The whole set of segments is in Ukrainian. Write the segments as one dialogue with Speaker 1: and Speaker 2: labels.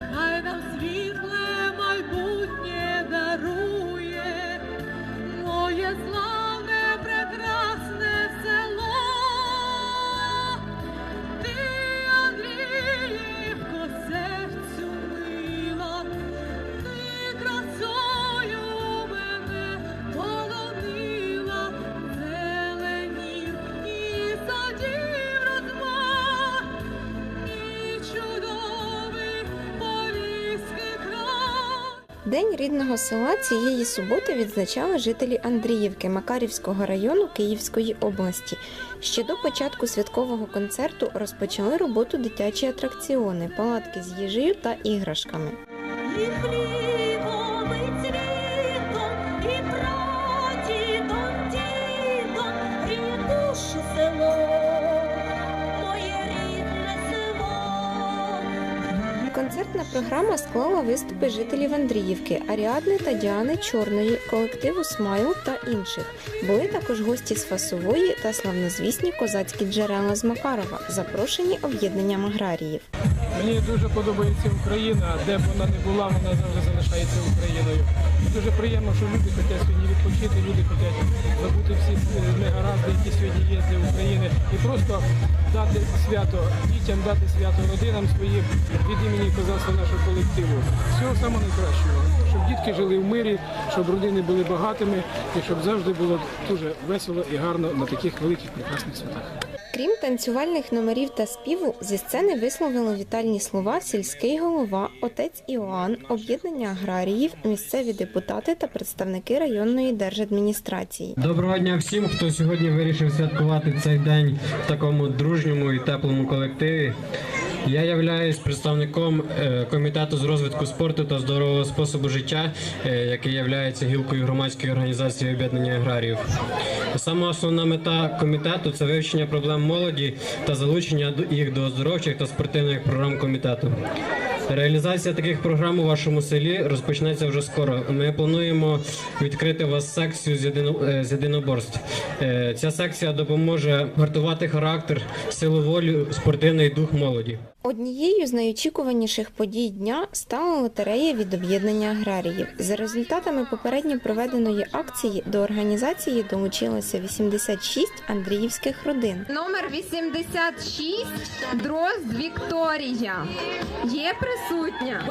Speaker 1: I'll
Speaker 2: День рідного села цієї суботи відзначали жителі Андріївки Макарівського району Київської області. Ще до початку святкового концерту розпочали роботу дитячі атракціони, палатки з їжею та іграшками. Концертна програма склала виступи жителів Андріївки, Аріадни та Діани Чорної, колективу Смайл та інших. Були також гості з Фасової та славнозвісні козацькі джерела з Макарова, запрошені об'єднанням аграріїв.
Speaker 3: Мені дуже подобається Україна, де б вона не була, вона завжди залишається Україною. Дуже приємно, що люди хочуть сьогодні відпочити, люди хочуть забути всі е, негаразди, які сьогодні є для України, і просто дати свято дітям, дати свято родинам своїм від імені козацтва нашого колективу. Всього самого найкращого, щоб дітки жили в мирі, щоб родини були багатими і щоб завжди було дуже весело і гарно на таких великих прекрасних святах.
Speaker 2: Крім танцювальних номерів та співу, зі сцени висловили вітальні слова сільський голова, отець Іоанн, об'єднання аграріїв, місцеві депутати та представники районної держадміністрації.
Speaker 4: Доброго дня всім, хто сьогодні вирішив святкувати цей день в такому дружньому і теплому колективі. Я являюсь представником е, комітету з розвитку спорту та здорового способу життя, е, який є гілкою громадської організації об'єднання аграріїв. Сама основна мета комітету це вивчення проблем молоді та залучення їх до оздоровчих та спортивних програм комітету. Реалізація таких програм у вашому селі розпочнеться вже скоро. Ми плануємо відкрити у вас секцію з, е, єдиноборств. Ця секція допоможе гартувати характер, силу волі, спортивний дух молоді.
Speaker 2: Однією з найочікуваніших подій дня стала лотерея від об'єднання аграріїв. За результатами попередньо проведеної акції до організації долучилося 86 андріївських родин.
Speaker 5: Номер 86 Дрозд Вікторія. Є присутня.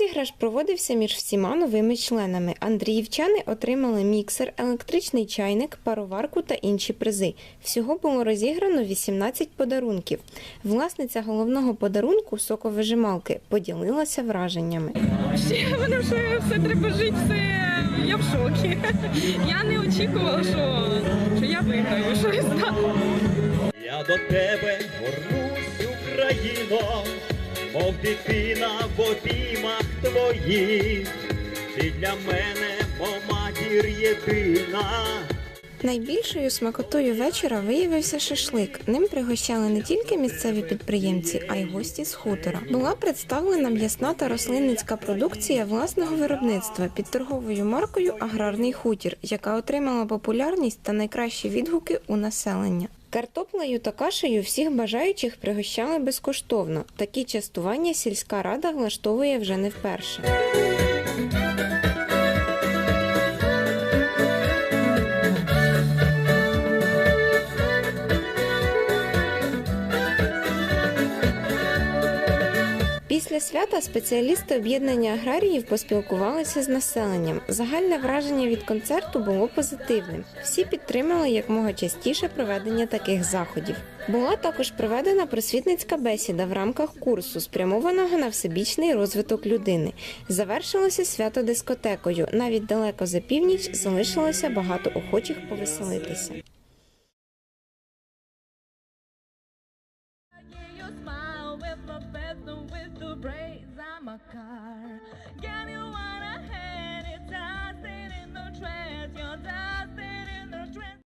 Speaker 2: Розіграш проводився між всіма новими членами. Андріївчани отримали міксер, електричний чайник, пароварку та інші призи. Всього було розіграно 18 подарунків. Власниця головного подарунку соковижималки поділилася враженнями.
Speaker 6: Мене вже все треба жити, все я в шокі. Я не очікувала, що, що я виграю щось. так.
Speaker 7: Я до тебе горнусь, Україно, мов дитина в обіймах твоїх. Ти для мене, мов матір єдина.
Speaker 2: Найбільшою смакотою вечора виявився шашлик. Ним пригощали не тільки місцеві підприємці, а й гості з хутора. Була представлена м'ясна та рослинницька продукція власного виробництва під торговою маркою Аграрний хутір, яка отримала популярність та найкращі відгуки у населення. Картоплею та кашею всіх бажаючих пригощали безкоштовно. Такі частування сільська рада влаштовує вже не вперше. Свята спеціалісти об'єднання аграріїв поспілкувалися з населенням. Загальне враження від концерту було позитивним. Всі підтримали якмога частіше проведення таких заходів. Була також проведена просвітницька бесіда в рамках курсу, спрямованого на всебічний розвиток людини. Завершилося свято дискотекою. Навіть далеко за північ залишилося багато охочих повеселитися.
Speaker 8: I'm a car.